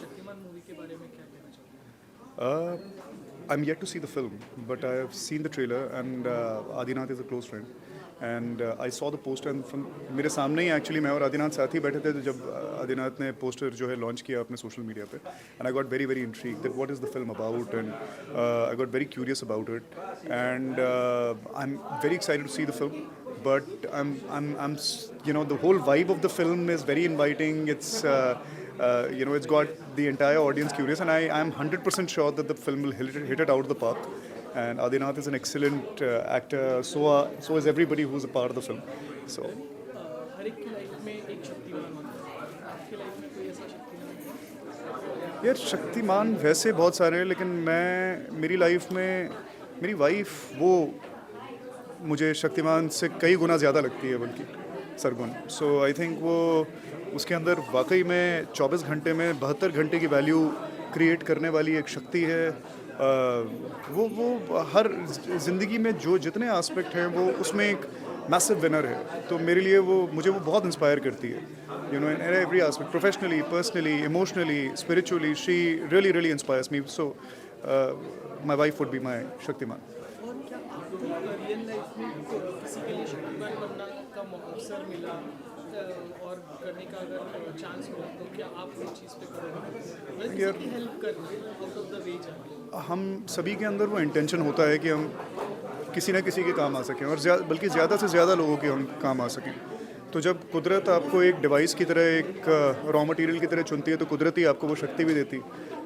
Shaktimaan movie Uh, I'm yet to see the film, but I have seen the trailer, and uh, Adinath is a close friend. And uh, I saw the poster, and from मेरे सामने ही actually मैं और आदिनाथ साथ ही बैठे थे तो जब uh, Adinath ने पोस्टर जो है लॉन्च किया अपने social media pay and I got very very intrigued that what is the film about and I got very curious about it and I am very excited to see the film but I'm, I'm, I'm, you know, the whole vibe of the film is very inviting. It's, uh, uh, you know, it's got the entire audience curious, and I, I'm 100% sure that the film will hit it, hit it out of the park. And Adinath is an excellent uh, actor. So, uh, so is everybody who's a part of the film. So, uh, है है? यार शक्तिमान वैसे बहुत सारे हैं लेकिन मैं मेरी life में मेरी वाइफ वो मुझे शक्तिमान से कई गुना ज़्यादा लगती है बल्कि सरगुन। सो आई थिंक वो उसके अंदर वाकई में 24 घंटे में बहत्तर घंटे की वैल्यू क्रिएट करने वाली एक शक्ति है। अ, वो वो हर ज़िंदगी में जो जितने एस्पेक्ट हैं वो उसमें एक मैसिव विनर है। तो मेरे लिए वो मुझे वो बहुत इंस्पायर करती है। You know in every aspect professionally personally emotionally spiritually she really really inspires me so my wife would be my Shaktimaan को- अवसर मिला और करने का अगर चांस मिला तो क्या आप उस चीज़ पे करोगे हेल्प करना आउट ऑफ़ द वे जाके। हम सभी के अंदर वो इंटेंशन होता है कि हम किसी न किसी के काम आ सकें और ज्या, बल्कि ज़्यादा से ज़्यादा लोगों के हम काम आ सकें। तो जब कुदरत आपको एक डिवाइस की तरह एक रॉ मटेरियल की तरह चुनती है तो कुदरत ही आपको वो शक्ति भी देती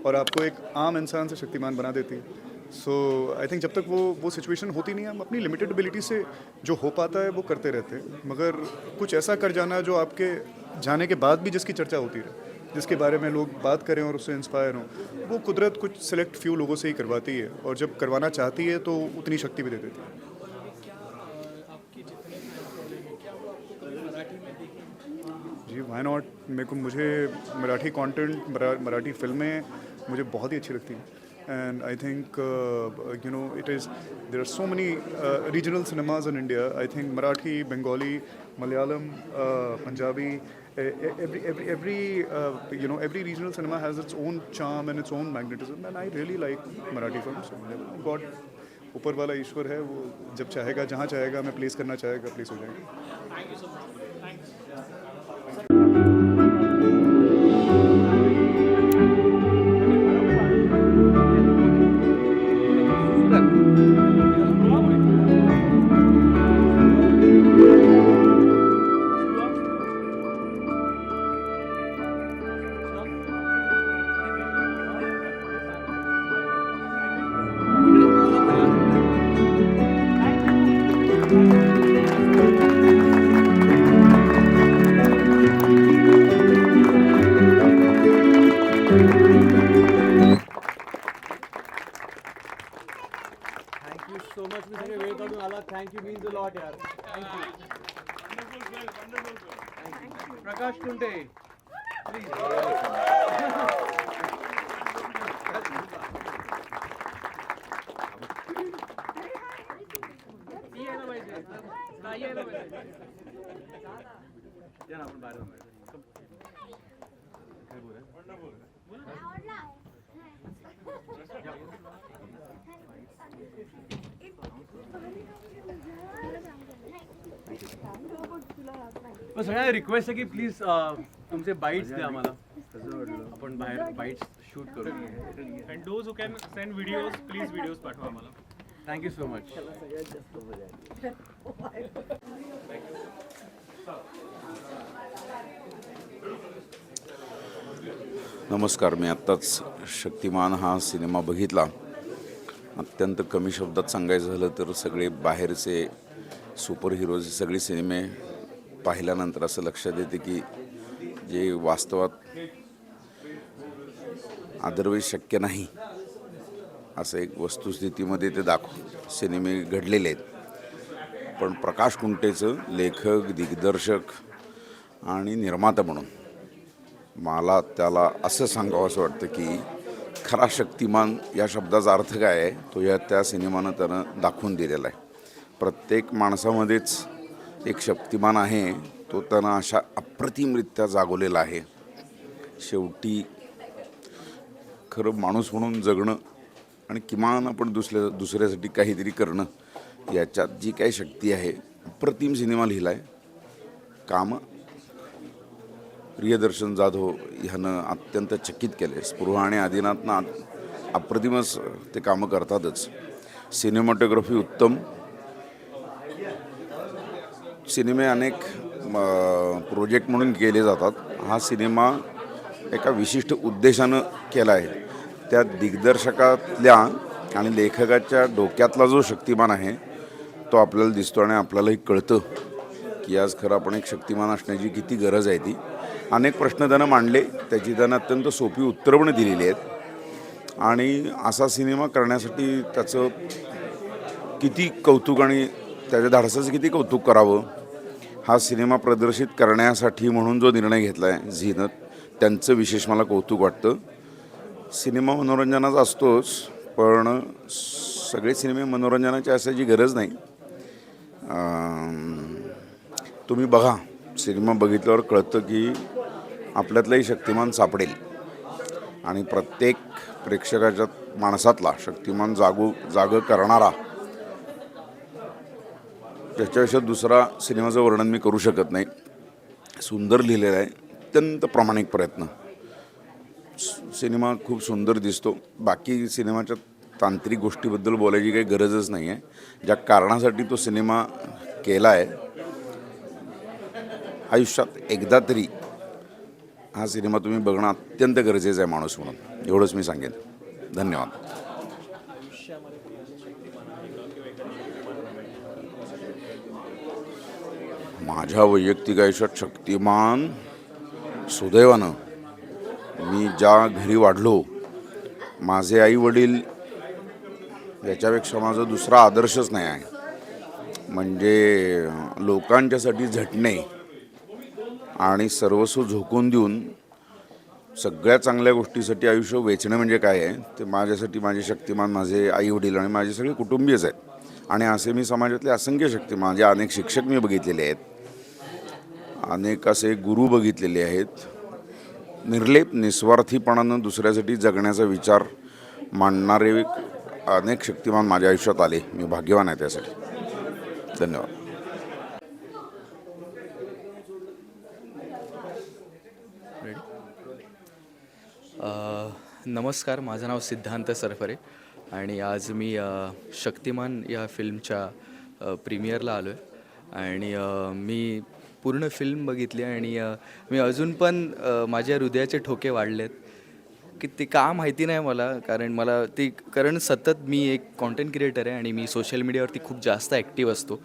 और आपको एक आम इंसान से शक्तिमान बना देती। सो आई थिंक जब तक वो वो सिचुएशन होती नहीं है हम अपनी लिमिटेड एबिलिटी से जो हो पाता है वो करते रहते हैं। मगर कुछ ऐसा कर जाना जो आपके जाने के बाद भी जिसकी चर्चा होती रहे जिसके बारे में लोग बात करें और उससे इंस्पायर हों वो कुदरत कुछ सेलेक्ट फ्यू लोगों से ही करवाती है। और जब करवाना चाहती है तो उतनी शक्ति भी दे देती है। जी वाई नॉट मेरे को मुझे मराठी कंटेंट मरा, मराठी फ़िल्में मुझे बहुत ही अच्छी लगती हैं। and I think you know it is there are so many regional cinemas in India I think Marathi Bengali Malayalam Punjabi every every every uh, you know every regional cinema has its own charm and its own magnetism and I really like Marathi films so God ऊपर वाला ईश्वर है वो जब चाहेगा जहाँ चाहेगा हमें place करना चाहेगा प्लेस हो जाएगा यू सो मच मी सगळे वेळ काढून आला thank you means a lot यार thank you Prakash Kunte please आपण बाहेर. पण सगळ्यांना रिक्वेस्ट आहे की प्लीज तुमचे बाईट्स द्या आम्हाला. आपण बाहेर बाईट्स शूट करू. And those who can send videos please videos पाठवा आम्हाला. थँक्यू सो मच नमस्कार मी आत्ताच शक्तिमान हा सिनेमा बघितला. अत्यंत कमी शब्दात सांगायचं झालं तर सगळे बाहेरचे सुपर हिरोचे सगळे सिनेमे पाहिल्यानंतर असं लक्षात येते की जे वास्तवात अदरवाईज शक्य नाही असं एक वस्तुस्थितीमध्ये ते दाखव सिनेमे घडलेले आहेत. पण प्रकाश कुंटेचं लेखक दिग्दर्शक आणि निर्माता म्हणून मला त्याला असं सांगावं असं वाटतं की खरा शक्तिमान या शब्दाचा अर्थ काय आहे तो या त्या सिनेमानं त्यानं दाखवून दिलेला आहे. प्रत्येक माणसामध्येच एक शक्तिमान आहे तो त्यांना अशा अप्रतिमरित्या जागवलेला आहे. शेवटी खरं माणूस म्हणून जगणं आणि किमान आपण दुसऱ्या दुसऱ्यासाठी काहीतरी करणं याच्यात जी काही शक्ती आहे अप्रतिम सिनेमा लिहिला आहे कामं प्रियदर्शन जाधव ह्यानं अत्यंत चकित केले स्पृहा आणि आदिनाथनं अप्रतिमच ते कामं करतातच. सिनेमॅटोग्राफी उत्तम सिनेमे अनेक प्रोजेक्ट म्हणून केले जातात. हा सिनेमा एका विशिष्ट उद्देशानं केला आहे. त्या दिग्दर्शकातल्या आणि लेखकाच्या डोक्यातला जो शक्तिमान आहे तो आपल्याला दिसतो आणि आपल्यालाही कळतं की आज खरं आपण एक शक्तिमान असण्याची किती गरज आहे ती. अनेक प्रश्न त्यानं मांडले. त्याची त्यानं अत्यंत सोपी उत्तरं पण दिलेली आहेत. आणि असा सिनेमा करण्यासाठी त्याचं किती कौतुक आणि त्याच्या धाडसाचं किती कौतुक करावं? हा सिनेमा प्रदर्शित करण्यासाठी म्हणून जो निर्णय घेतला आहे झीनत त्यांचं विशेष मला कौतुक वाटतं. सिनेमा मनोरंजनाचा असतोच पण सगळे सिनेमे मनोरंजनाची असायची गरज नाही. तुम्ही बघा सिनेमा बघितल्यावर कळतं की आपल्यातलाही शक्तिमान सापडेल. आणि प्रत्येक प्रेक्षकाच्या माणसातला शक्तिमान जागू जागं करणारा त्याच्यापेक्षा दुसरा सिनेमाचं वर्णन मी करू शकत नाही. सुंदर लिहिलेलं आहे. अत्यंत प्रामाणिक प्रयत्न. सिनेमा खूप सुंदर दिसतो. बाकी सिनेमाच्या तांत्रिक गोष्टीबद्दल बोलायची काही गरजच नाही आहे. ज्या कारणासाठी तो सिनेमा केला आहे आयुष्यात एकदा तरी हा सिनेमा तुम्ही बघणं अत्यंत गरजेचं आहे माणूस म्हणून. एवढंच मी सांगेन. धन्यवाद. माझ्या वैयक्तिक आयुष्यात शक्तिमान सुदैवानं मी ज्या घरी वाढलो माझे आई वडील याच्यापेक्षा माझा दुसरा आदर्शच नाही आहे. म्हणजे लोकांच्यासाठी झटणे आणि सर्वस्व झोकून देऊन सगळ्या चांगल्या गोष्टीसाठी आयुष्य वेचणं म्हणजे काय आहे? ते माझ्यासाठी माझे शक्तिमान माझे आई वडील आणि माझे सगळे कुटुंबीयच आहेत. आणि असे मी समाजातले असंख्य शक्ती माझे अनेक शिक्षक मी बघितलेले आहेत अनेक असे गुरु बघितलेले आहेत. निर्लेप निस्वार्थीपणानं दुसऱ्यासाठी जगण्याचा विचार मांडणारे अनेक शक्तिमान माझ्या आयुष्यात आले. मी भाग्यवान आहे त्यासाठी. धन्यवाद. नमस्कार. माझं नाव सिद्धांत सरफरे आणि आज मी शक्तिमान या फिल्मच्या प्रीमियरला आलो आहे आणि मी पूर्ण फिल्म बघितली आणि मी अजून पण माझ्या हृदयाचे ठोके वाढलेत. की ते का माहिती नाही मला कारण मला ती कारण सतत मी एक कॉन्टेंट क्रिएटर आहे आणि मी सोशल मीडियावरती खूप जास्त ॲक्टिव्ह असतो.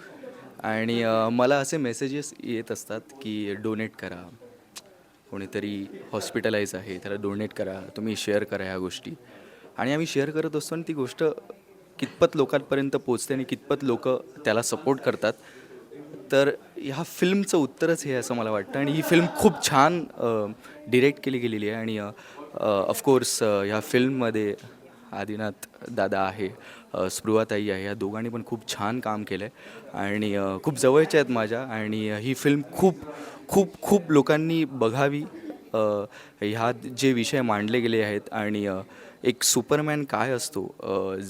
आणि मला असे मेसेजेस येत असतात की डोनेट करा. कोणीतरी हॉस्पिटलाइज आहे त्याला डोनेट करा. तुम्ही शेअर करा ह्या गोष्टी. आणि आम्ही शेअर करत असतो आणि ती गोष्ट कितपत लोकांपर्यंत पोचते आणि कितपत लोक त्याला सपोर्ट करतात. तर ह्या फिल्मचं उत्तरच हे असं मला वाटतं. आणि ही फिल्म खूप छान डिरेक्ट केली गेलेली आहे. आणि ऑफकोर्स ह्या फिल्ममध्ये आदिनाथ दादा आहे स्पृहाताई आहे. या दोघांनी पण खूप छान काम केलं आहे आणि खूप जवळच्या आहेत माझ्या. आणि ही फिल्म खूप खूप खूप लोकांनी बघावी. ह्या जे विषय मांडले गेले आहेत. आणि एक सुपरमॅन काय असतो?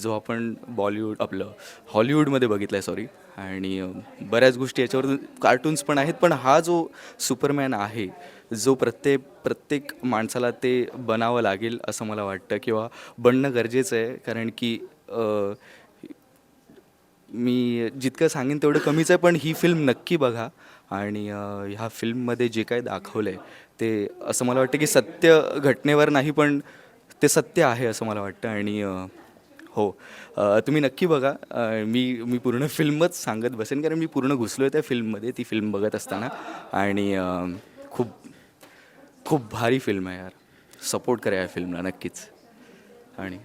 जो आपण बॉलिवूड आपलं हॉलिवूडमध्ये बघितला आहे सॉरी आणि बऱ्याच गोष्टी याच्यावर कार्टून्स पण आहेत पण हा जो सुपरमॅन आहे जो प्रत्येक प्रत्येक माणसाला ते बनावं लागेल असं मला वाटतं किंवा बनणं गरजेचं आहे. कारण की मी जितकं सांगेन तेवढं कमीच आहे पण ही फिल्म नक्की बघा. आणि ह्या फिल्ममध्ये जे काय दाखवलं आहे ते असं मला वाटतं की सत्य घटनेवर नाही पण ते सत्य आहे असं मला वाटतं. आणि हो. तुम्ही नक्की बघा. मी मी पूर्ण फिल्मच सांगत बसेन कारण मी पूर्ण घुसलो आहे त्या फिल्ममध्ये ती फिल्म बघत असताना. आणि खूप खूप भारी फिल्म आहे यार. सपोर्ट करा या फिल्मला नक्कीच. आणि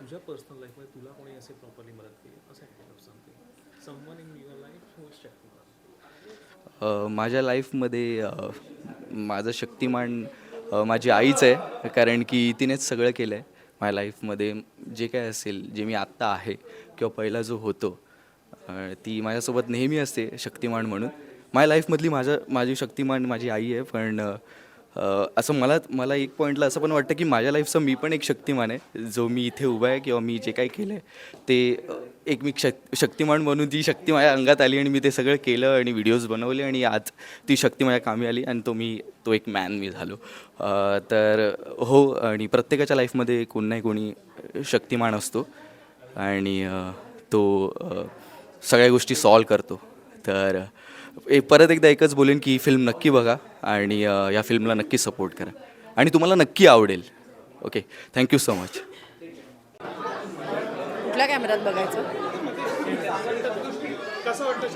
तुझ्या पर्सनल लाईफमध्ये तुला कोणी असे प्रॉपरली मदत केली? असं सांगते? Someone in your life who शकतो माझ्या लाईफमध्ये माझं शक्तिमान माझी आईच आहे कारण की तिनेच सगळं केलं आहे माझ्या लाईफमध्ये. जे काय असेल जे मी आत्ता आहे किंवा पहिला जो होतो ती माझ्यासोबत नेहमी असते शक्तिमान म्हणून. माझ्या लाईफमधली माझं माझी शक्तिमान माझी आई आहे पण असं मला मला एक पॉईंटला असं पण वाटतं की माझ्या लाईफचं मी पण एक शक्तिमान आहे. जो मी इथे उभा आहे किंवा मी जे काही केलं आहे ते एक मी शक शक्तिमान म्हणून ती शक्ती माझ्या अंगात आली आणि मी ते सगळं केलं आणि व्हिडिओज बनवले आणि आज ती शक्ती माझ्या कामी आली आणि तो मी तो एक मॅन मी झालो. तर हो आणि प्रत्येकाच्या लाईफमध्ये कोण नाही कोणी शक्तिमान असतो आणि तो सगळ्या गोष्टी सॉल्व करतो. तर ए परत एकदा एकच बोलेन की ही फिल्म नक्की बघा आणि अ, या फिल्मला नक्की सपोर्ट करा. आणि तुम्हाला नक्की आवडेल. ओके थँक्यू सो मच कुठल्या कॅमेऱ्यात बघायचं? कसं वाटतं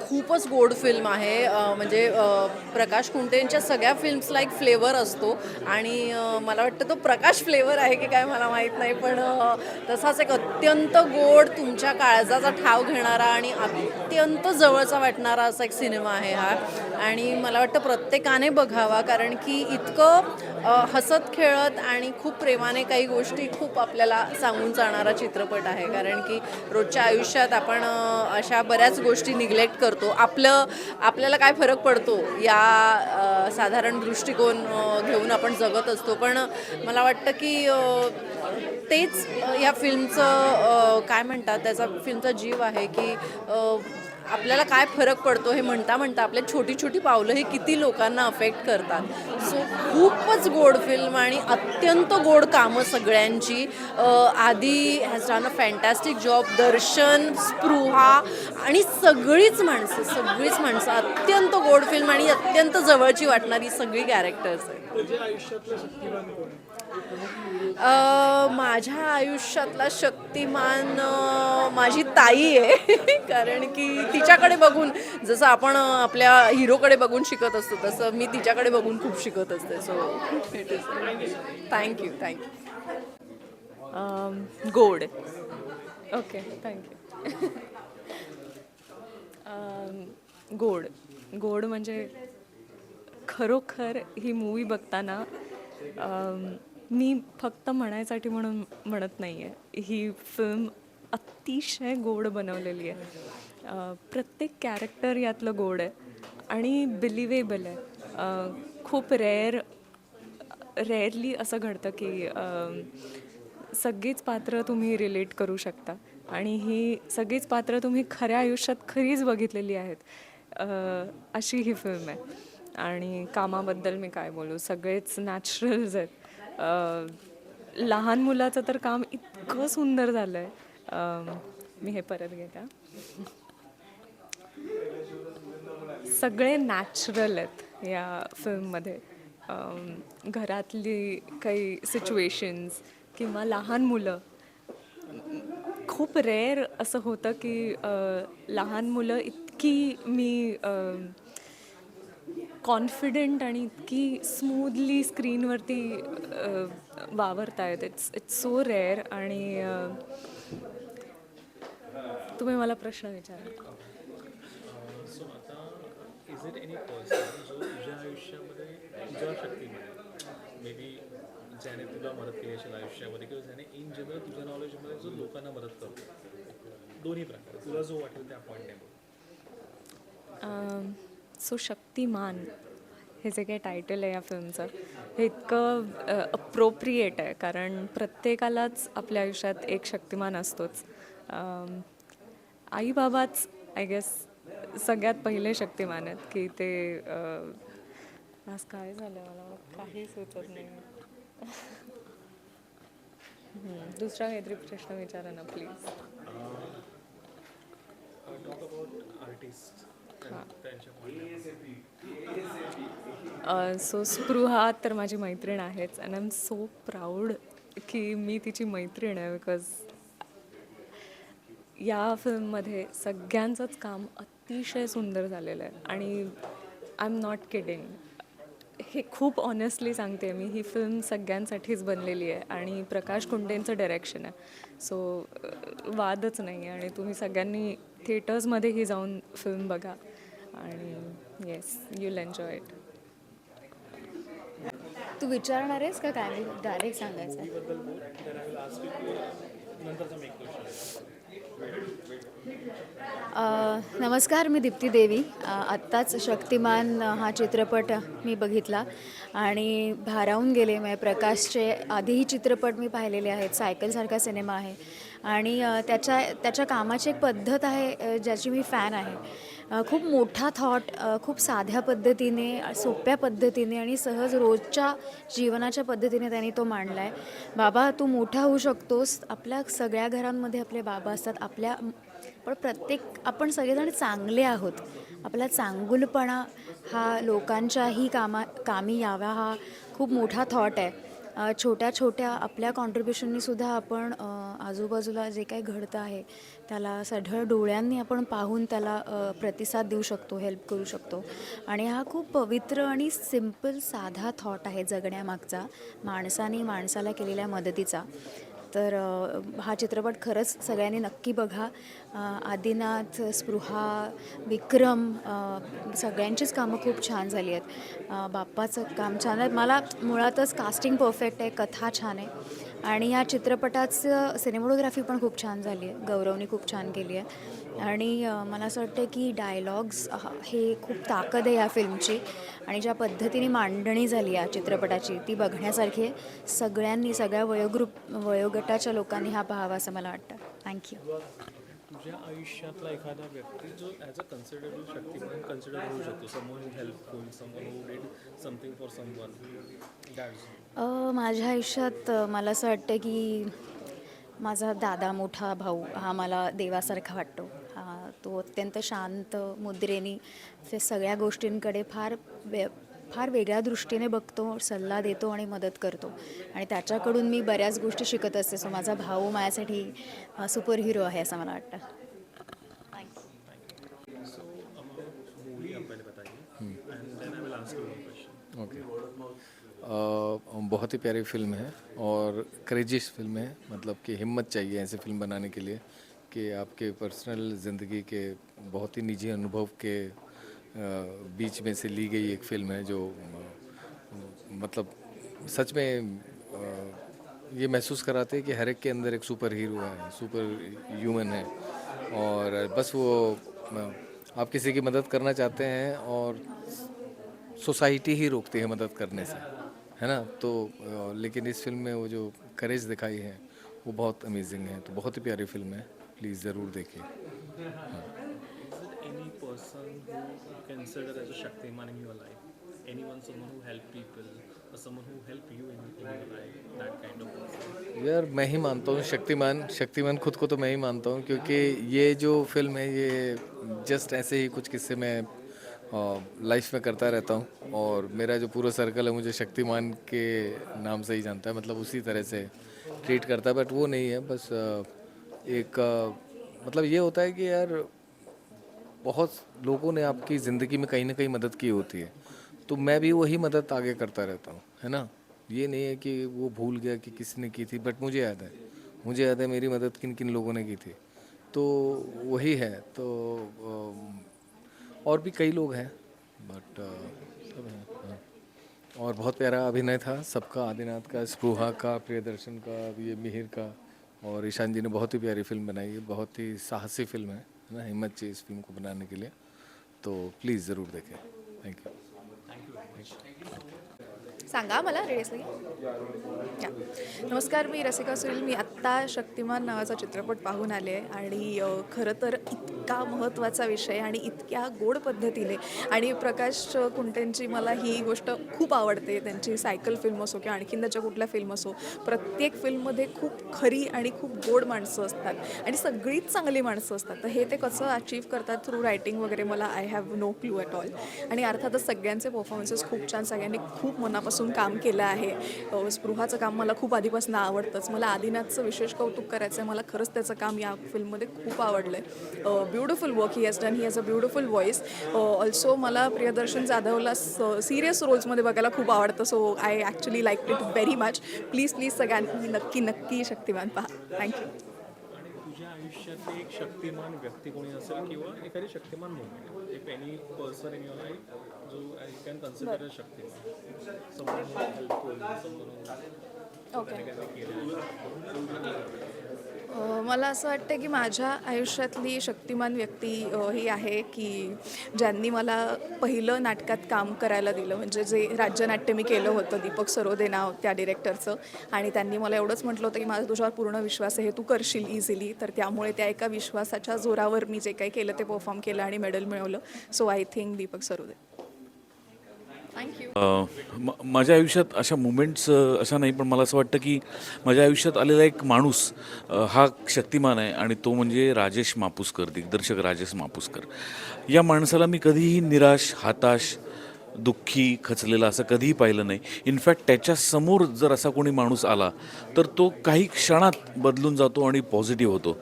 खूपच गोड फिल्म आहे. म्हणजे प्रकाश कुंटेंच्या सगळ्या फिल्म्सला एक फ्लेवर असतो. आणि मला वाटतं तो प्रकाश फ्लेवर आहे की काय मला माहीत नाही पण तसाच एक अत्यंत गोड तुमच्या काळजाचा ठाव घेणारा आणि अत्यंत जवळचा वाटणारा असा एक सिनेमा आहे हा. आणि मला वाटतं प्रत्येकाने बघावा कारण की इतकं हसत खेळत आणि खूप प्रेमाने काही गोष्टी खूप आपल्याला सांगून जाणारा चित्रपट आहे. कारण की रोजच्या आयुष्यात आपण अशा बऱ्याच गोष्टी निग्लेक्ट करतो. आपलं आपल्याला काय फरक पडतो या साधारण दृष्टिकोन घेऊन आपण जगत असतो. पण मला वाटतं की तेच या फिल्मचं काय म्हणतात त्याचा फिल्मचा जीव आहे की आपल्याला काय फरक पडतो हे म्हणता म्हणता आपल्या छोटी छोटी पावलं हे किती लोकांना अफेक्ट करतात. सो खूपच गोड फिल्म आणि अत्यंत गोड कामं सगळ्यांची. आधी has done a fantastic job Darshan Spruha आणि सगळीच माणसं सगळीच माणसं अत्यंत गोड फिल्म आणि अत्यंत जवळची वाटणारी सगळी कॅरेक्टर्स आहेत? माझ्या आयुष्यातला शक्तिमान माझी ताई आहे. कारण की तिच्याकडे बघून जसं आपण आपल्या हिरोकडे बघून शिकत असतो तसं मी तिच्याकडे बघून खूप शिकत असते. So it is thank you thank you गोड. ओके थँक्यू गोड. गोड म्हणजे खरोखर ही मूवी बघताना मी फक्त म्हणायसाठी म्हणून म्हणत नाही आहे ही फिल्म अतिशय गोड बनवलेली आहे. प्रत्येक कॅरेक्टर यातलं गोड आहे आणि बिलिवेबल आहे. खूप रेअर रेअरली असं घडतं की सगळीच पात्र तुम्ही रिलेट करू शकता. आणि ही सगळीच पात्र तुम्ही खऱ्या आयुष्यात खरीच बघितलेली आहेत. अशी ही फिल्म आहे. आणि कामाबद्दल मी काय बोलू? सगळेच नॅचरल्स आहेत. लहान मुलाचं तर काम इतकं सुंदर झालं आहे मी हे परत घेता. सगळे नॅचरल आहेत या फिल्ममध्ये घरातली काही सिच्युएशन्स किंवा लहान मुलं. खूप रेअर असं होतं की लहान मुलं इतकी मी कॉन्फिडेंट आणि इतकी स्मूथली स्क्रीनवरती वावरतायत. इट्स इट्स सो रेअर आणि तुम्ही मला प्रश्न विचारा. सो आता इज इट एनी पर्सन जो तुझ्या आयुष्यामध्ये मे बी ज्याने तुला मदत केली असेल आयुष्यामध्ये किंवा ज्याने इन जनरल तुझ्या नॉलेजमध्ये जो लोकांना मदत करतो. दोन्ही प्रकारे. तुला जो वाटेल त्या पॉईंटने सो शक्तिमान हे जे काही टायटल आहे या फिल्मचं हे इतकं अप्रोप्रिएट आहे. कारण प्रत्येकालाच आपल्या आयुष्यात एक शक्तिमान असतोच. आईबाबाच आई बाबाच आय गेस सगळ्यात पहिले शक्तिमान आहेत की ते आज काय झालं मला? काही सुचत नाही. दुसरा काहीतरी प्रश्न विचारा ना प्लीज सो स्पृहा तर माझी मैत्रीण आहेच and I am so proud की मी तिची मैत्रीण आहे बिकॉज या फिल्ममध्ये सगळ्यांचंच काम अतिशय सुंदर झालेलं आहे आणि आय एम नॉट किडिंग हे खूप ऑनेस्टली सांगते मी ही फिल्म सगळ्यांसाठीच बनलेली आहे आणि प्रकाश कुंडेंचं डायरेक्शन आहे. सो वादच नाही आहे आणि तुम्ही सगळ्यांनी थिएटर्समध्येही जाऊन फिल्म बघा. आणि येस युल एन्जॉय इट तू विचारणार आहेस का काय? डायरेक्ट सांगायचं आहे. यू नमस्कार मी दीप्ती देवी. अ, आत्ताच शक्तिमान हा चित्रपट मी बघितला आणि भारावून गेले. म्हणजे प्रकाशचे आधीही चित्रपट मी पाहिलेले आहेत. सायकलसारखा सिनेमा आहे. आणि त्याच्या त्याच्या कामाची एक पद्धत आहे ज्याची मी फॅन आहे. खूप मोठा थॉट खूप साध्या पद्धतीने सोप्या पद्धतीने आणि सहज रोजच्या जीवनाच्या पद्धतीने त्यांनी तो मांडला आहे बाबा तू मोठा होऊ शकतोस. आपल्या सगळ्या घरांमध्ये आपले बाबा असतात. आपल्या पण प्रत्येक आपण सगळेजण चांगले आहोत. आपला चांगुलपणा हा लोकांच्याही कामा कामी यावा हा खूप मोठा थॉट आहे. छोट्या छोट्या आपल्या कॉन्ट्रीब्युशननी सुद्धा आपण आजूबाजूला जे काही घडतं आहे त्याला सढळ डोळ्यांनी आपण पाहून त्याला प्रतिसाद देऊ शकतो हेल्प करू शकतो. आणि हा खूप पवित्र आणि सिंपल साधा थॉट आहे जगण्यामागचा माणसाने माणसाला केलेल्या मदतीचा. तर हा चित्रपट खरंच सगळ्यांनी नक्की बघा. आदिनाथ स्पृहा विक्रम सगळ्यांचीच कामं खूप छान झाली आहेत. बाप्पाचं काम छान आहे. मला मुळातच कास्टिंग परफेक्ट आहे. कथा छान आहे. आणि या चित्रपटाचं सिनेमोग्राफी पण खूप छान झाली आहे. गौरवनी खूप छान केली आहे. आणि मला असं वाटतं की डायलॉग्स हे खूप ताकद आहे या फिल्मची. आणि ज्या पद्धतीने मांडणी झाली या चित्रपटाची ती बघण्यासारखी आहे. सगळ्यांनी सगळ्या वयोग्रुप वयोगटाच्या लोकांनी हा पाहावा असं मला वाटतं. थँक्यू तुझ्या आयुष्यातला एखादा व्यक्ती जो ॲज अ कन्सिडरेबल शक्ती म्हणून कन्सिडर होऊ शकतो समोर हेल्पफुल समोर who did something for someone that माझ्या आयुष्यात मला असं वाटतं की माझा दादा मोठा भाऊ हा मला देवासारखा वाटतो. हा तो अत्यंत शांत मुद्रेने ते सगळ्या गोष्टींकडे फार वे फार वेगळ्या दृष्टीने बघतो सल्ला देतो आणि मदत करतो. आणि त्याच्याकडून मी बऱ्याच गोष्टी शिकत असते. सो माझा भाऊ माझ्यासाठी सुपर हिरो आहे असं मला वाटतं. ओके बहुत ही प्यारी फ़िल्म है और क्रेजिश फ़िल्म है मतलब कि हिम्मत चाहिए ऐसे फ़िल्म बनाने के लिए कि आपके पर्सनल ज़िंदगी के बहुत ही निजी अनुभव के बीच में से ली गई एक फ़िल्म है जो मतलब सच में ये महसूस कराते हैं कि हर एक के अंदर एक सुपर हीरो है सुपर ह्यूमन है और बस वो आप किसी की मदद करना चाहते हैं और सोसाइटी ही रोकती है मदद करने से। है ना? तो लेकिन इस फ़िल्म में वो जो करेज दिखाई है वो बहुत अमेजिंग है। तो बहुत ही प्यारी फ़िल्म है। प्लीज़ ज़रूर देखिए। हाँ। यार मैं ही मानता हूँ शक्तिमान। शक्तिमान खुद को तो मैं ही मानता हूँ क्योंकि ये जो फ़िल्म है ये जस्ट ऐसे ही कुछ किस्से में लाइफ में करता रहता हूँ। और मेरा जो पूरा सर्कल है मुझे शक्तिमान के नाम से ही जानता है। मतलब उसी तरह से ट्रीट करता है बट वो नहीं है। बस एक मतलब ये होता है कि यार, बहुत लोगों ने आपकी ज़िंदगी में कहीं ना कहीं मदद की होती है। तो मैं भी वही मदद आगे करता रहता हूँ, है ना? ये नहीं है कि वो भूल गया कि किसी ने की थी बट मुझे याद है। मुझे याद है मेरी मदद किन किन लोगों ने की थी। तो वही है। तो और भी कई लोग हैं। बट सब हैं हाँ। और बहुत प्यारा अभिनय था सबका आदिनाथ का स्पृहा का प्रियदर्शन का ये मिहिर का और ईशान जी ने बहुत ही प्यारी फ़िल्म बनाई है बहुत ही साहसी फ़िल्म है है ना? हिम्मत चाहिए इस फ़िल्म को बनाने के लिए। तो प्लीज़ ज़रूर देखें। थैंक यू सांगा मला रेडियसली या. नमस्कार मी रसिका सुनील मी आत्ता शक्तिमान नावाचा चित्रपट पाहून आले आणि खरं तर इतका महत्त्वाचा विषय आणि इतक्या गोड पद्धतीने आणि प्रकाश कुंटेंची मला ही गोष्ट खूप आवडते. त्यांची सायकल फिल्म असो किंवा आणखीन त्याच्या कुठल्या फिल्म असो प्रत्येक फिल्ममध्ये खूप खरी आणि खूप गोड माणसं असतात आणि सगळीच चांगली माणसं असतात. तर हे ते कसं अचीव करतात थ्रू रायटिंग वगैरे मला I have no clue at all आणि अर्थातच सगळ्यांचे परफॉर्मन्सेस खूप छान सगळ्यांनी खूप मनापासून काम केलं आहे. स्पृहाचं काम मला खूप आधीपासून आवडतंच. मला आदिनाथचं विशेष कौतुक करायचं आहे मला खरंच त्याचं काम या फिल्ममध्ये खूप आवडलं आहे beautiful work he has done he has a beautiful voice also मला प्रियदर्शन जाधवला सिरियस रोल्समध्ये बघायला खूप आवडतं. So I actually like it very much please please सगळ्यांनी नक्की नक्की शक्तिमान पहा. थँक्यू आयुष्यातले एक शक्तिमान व्यक्ती कोणी असेल किंवा एखादी Shaktimaan movement if any person in your life जो you can consider Shaktimaan. Okay मला असं वाटतं की माझ्या आयुष्यातली शक्तिमान व्यक्ती ही आहे की ज्यांनी मला पहिलं नाटकात काम करायला दिलं. म्हणजे जे राज्यनाट्य मी केलं होतं दीपक सरोदे नाव त्या डिरेक्टरचं आणि त्यांनी मला एवढंच म्हटलं होतं की माझा तुझ्यावर पूर्ण विश्वास आहे हे तू करशील इझिली तर त्यामुळे त्या एका विश्वासाच्या जोरावर मी जे काही केलं ते परफॉर्म केलं आणि मेडल मिळवलं. So I think Deepak Sarode. Thank you म- माझ्या आयुष्यात अशा मुमेंट्स अशा नाही पण मला असं वाटतं की माझ्या आयुष्यात आलेला एक माणूस हा शक्तिमान आहे आणि तो म्हणजे राजेश मापुसकर दिग्दर्शक राजेश मापुसकर. या माणसाला मी कधीही निराश हताश दुःखी खचलेला असं कधीही पाहिलं नाही. इनफॅक्ट त्याच्यासमोर जर असा कोणी माणूस आला तर तो काही क्षणात बदलून जातो आणि पॉझिटिव्ह होतो.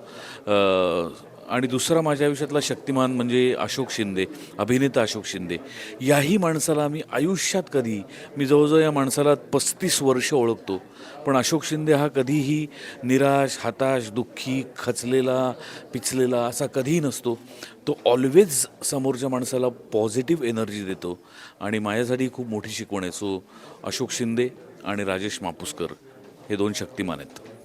आणि दुसरा माझ्या आयुष्यातला शक्तिमान म्हणजे अशोक शिंदे अभिनेता अशोक शिंदे. याही माणसाला मी आयुष्यात कधी मी जवळजवळ या माणसाला पस्तीस वर्ष ओळखतो. पण अशोक शिंदे हा कधीही निराश हताश दुःखी खचलेला पिचलेला असा कधीही नसतो. तो ऑलवेज समोरच्या माणसाला पॉझिटिव्ह एनर्जी देतो. आणि माझ्यासाठी खूप मोठी शिकवण आहे. सो अशोक शिंदे आणि राजेश मापुसकर हे दोन शक्तिमान आहेत.